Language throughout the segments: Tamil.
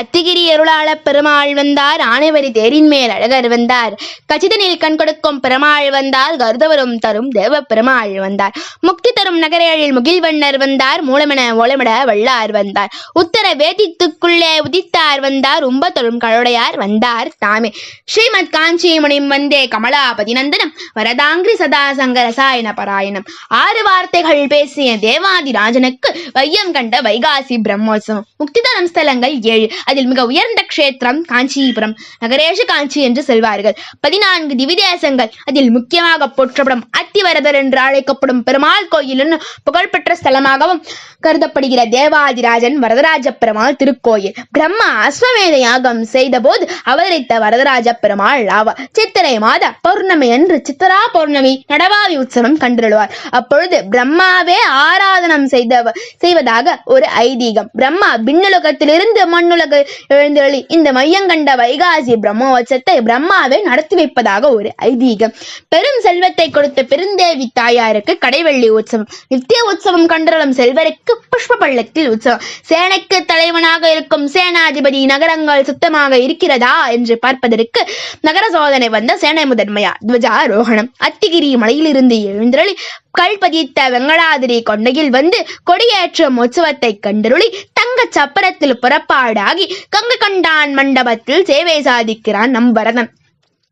அத்திகிரி அருளாள பெருமாள் வந்தார். ஆனைவரி தேரின் மேல் அழகர் வந்தார். கச்சிதனில் கண் கொடுக்கும் பெருமாள் வந்தார் கருதவரும் தரும் தேவ பெருமாள் வந்தார். முக்தி தரும் நகரேழில் முகில்வண்ணர் வந்தார். மூலமென ஓலமிட வள்ளார் வந்தார். உத்தர வேதித்துக்குள்ளே உதித்தார் வந்தார். உம்ப தரும் கழுடையார் வந்தார் தாமே. ஸ்ரீமத் காஞ்சி முனிம் வந்தே கமலாபதி நந்தனம் வரதாங்கிரி சதா சங்க ரசாயன பராயணம். ஆறு வார்த்தைகள் பேசிய தேவாதி ராஜனுக்கு வையம் கண்ட வைகாசி பிரம்மோத்சவம். முக்தி தரும் ஸ்தலங்கள் ஏழு. அதில் மிக உயர்ந்த க்ஷேத்திரம் காஞ்சிபுரம் நகரேஷ காஞ்சி என்று செல்வார்கள். பதினான்கு திவிதேசங்கள் அதில் முக்கியமாக போற்றப்படும் அத்திவரதர் என்று அழைக்கப்படும் பெருமாள் கோயில் புகழ்பெற்ற ஸ்தலமாகவும் கருதப்படுகிற தேவாதிராஜன் வரதராஜ பெருமாள் திருக்கோயில். பிரம்மா அஸ்வமேத யாகம் செய்த போது அவதரித்த வரதராஜ பெருமாள் ஆவார். சித்திரை மாத பௌர்ணமி என்று சித்தரா பௌர்ணமி நடவாவி உற்சவம் கண்டுள்ளார் அப்பொழுது பிரம்மாவே ஆராதனம் செய்த செய்வதாக ஒரு ஐதீகம். பிரம்மா விண்ணுலகத்திலிருந்து மண்ணுலக எழுந்தருளி. இந்த மையங்கண்ட வைகாசி பிரம்மோற்சவத்தை பிரம்மாவே நடத்தி வைப்பதாக ஒரு ஐதீகம். பெரும் செல்வத்தை கொடுத்த பெருந்தேவி தாயாருக்கு கடைவள்ளி உற்சவம். நித்திய உற்சவம் கண்டருளும் செல்வருக்கு புஷ்ப பள்ளத்தில் உற்சவம். சேனைக்கு தலைவனாக இருக்கும் சேனாதிபதி நகரங்கள் சுத்தமாக இருக்கிறதா என்று பார்ப்பதற்கு நகர சோதனை வந்த சேனை முதன்மையா துவஜாரோகணம். அத்திகிரி மலையிலிருந்து எழுந்தருளி. கல் பதித்த வெங்கடாதிரி கொண்டையில் வந்து கொடியேற்றும் உற்சவத்தை கண்டருளி. தங்கச் சப்பரத்தில் புறப்பாடாகி கங்க கண்டான் மண்டபத்தில் சேவை சாதிக்கிறான் நம்பரதன்.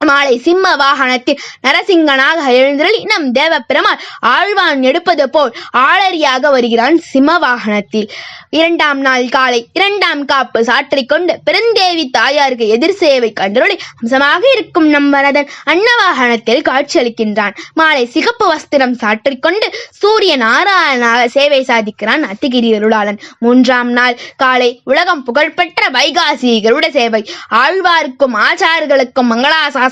மாலை சிம்ம வாகனத்தில் நரசிங்கனாக எழுந்தருளி நம் தேவ பெருமாள் ஆழ்வான் எடுப்பது போல் ஆளறியாக வருகிறான் சிம்ம வாகனத்தில். இரண்டாம் நாள் காலை இரண்டாம் காப்பு சாற்றிக் கொண்டு பெருந்தேவி தாயாருக்கு எதிர் சேவை கண்டருளி அம்சமாக இருக்கும் நம் வரதன் அன்னவாகனத்தில் காட்சியளிக்கின்றான். மாலை சிகப்பு வஸ்திரம் சாற்றிக் கொண்டு சூரிய நாராயணாக சேவை சாதிக்கிறான் அத்திகிரி அருளாளன் மூன்றாம் நாள் காலை உலகம் புகழ்பெற்ற வைகாசி கருட சேவை. ஆழ்வாருக்கும் ஆச்சார்களுக்கும்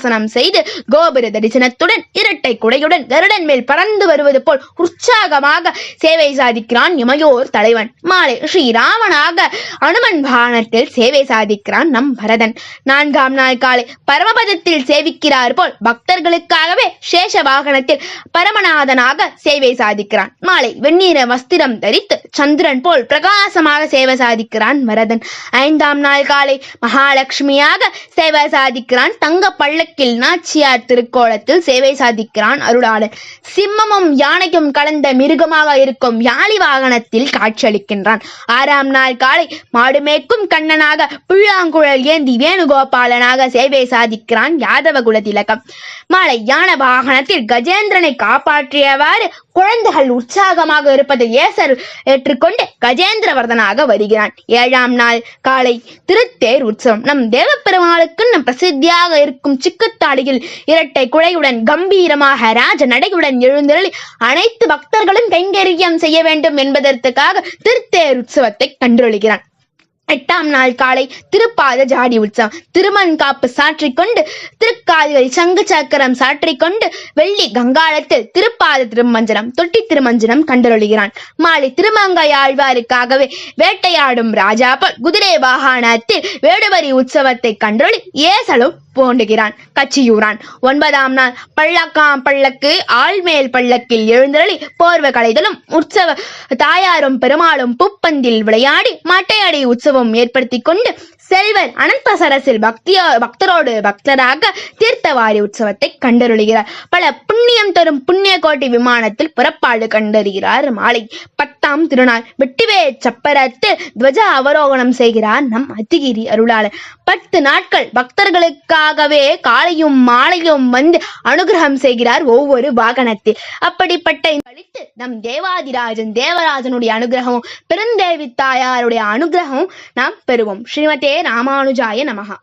சாசனம் செய்து கோபுர தரிசனத்துடன் இரட்டை குடையுடன் கருடன் மேல் பறந்து வருவது போல் உற்சாகமாக சேவை சாதிக்கிறான் இமையோர் தலைவன். மாலை ஸ்ரீராமனாக அனுமன் வாகனத்தில் சேவை சாதிக்கிறான் நம் பரதன். நான்காம் நாள் காலை பரமபதத்தில் சேவிக்கிறார் போல் பக்தர்களுக்காகவே சேஷ வாகனத்தில் பரமநாதனாக சேவை சாதிக்கிறான். மாலை வெண்ணீர வஸ்திரம் தரித்து சந்திரன் போல் பிரகாசமாக சேவை சாதிக்கிறான் வரதன் ஐந்தாம் நாள் காலை மகாலட்சுமியாக சேவை சாதிக்கிறான் தங்க கிழக்கில் நாச்சியார் திருக்கோலத்தில் சேவை சாதிக்கிறான் அருளாளன் சிம்மமும் யானையும் கலந்த மிருகமாக இருக்கும் யாழி வாகனத்தில் காட்சியளிக்கின்றான். ஆறாம் நாள் காலை மாடுமேக்கும் கண்ணனாக புல்லாங்குழல் ஏந்தி வேணுகோபாலனாக சேவை சாதிக்கிறான் யாதவ குலதிலகம். மாலை யான வாகனத்தில் கஜேந்திரனை காப்பாற்றியவாறு குழந்தைகள் உற்சாகமாக இருப்பதை ஏசர் ஏற்றுக்கொண்டு கஜேந்திரவர்தனாக வருகிறான். ஏழாம் நாள் காலை திருத்தேர் உற்சவம். நம் தேவப்பெருமாளுக்கு நம் பிரசித்தியாக இருக்கும் சிக்குத்தாடியில் இரட்டை குழையுடன் கம்பீரமாக ராஜ நடையுடன் எழுந்தருளி அனைத்து பக்தர்களும் கைங்கரியம் செய்ய வேண்டும் என்பதற்காக திருத்தேர் உற்சவத்தை கண்டுகொள்கிறான் எட்டாம் நாள் காலை திருப்பாத ஜாடி உற்சவம். திருமண் காப்பு சாற்றிக் கொண்டு திருக்கால்கள் சங்கு சக்கரம் சாற்றிக் கொண்டு வெள்ளி கங்காளத்தில் திருப்பாத திருமஞ்சனம் தொட்டி திருமஞ்சனம் கண்டருளுகிறான். மாலை திருமங்கை ஆழ்வாருக்காகவே வேட்டையாடும் ராஜாபல் குதிரை வாகனத்தில் வேடுவரி உற்சவத்தை கண்டொழி ஏசலும் போண்டுகிறான் கச்சியூரான். ஒன்பதாம் நாள் பள்ளக்காம் பள்ளக்கு ஆள்மேல் பள்ளக்கில் எழுந்தருளி போர்வ கலைதலும் உற்சவ தாயாரும் பெருமாளும் புப்பந்தில் விளையாடி மட்டையடி உற்சவம் ஏற்படுத்தி கொண்டு செல்வர் அனந்த சரசில் பக்தியோ பக்தரோடு பக்தராக தீர்த்தவாரி உற்சவத்தை கண்டருளுகிறார். பல புண்ணியம் தரும் புண்ணிய கோட்டை விமானத்தில் புறப்பாடு கண்டறிகிறார் மாலை இரண்டாம் திருநாள். வெட்டிவே சப்பரத்து துவஜ அவரோகணம் செய்கிறார் நம் அத்திகிரி அருளாளர். பத்து நாட்கள் பக்தர்களுக்காகவே காலையும் மாலையும் வந்து அனுகிரகம் செய்கிறார் ஒவ்வொரு வாகனத்தில். அப்படிப்பட்ட இந்த நம் தேவாதிராஜன் தேவராஜனுடைய அனுகிரகமும் பெருந்தேவி தாயாருடைய அனுகிரகமும் நாம் பெறுவோம். ஸ்ரீமதே ராமானுஜாய நமகா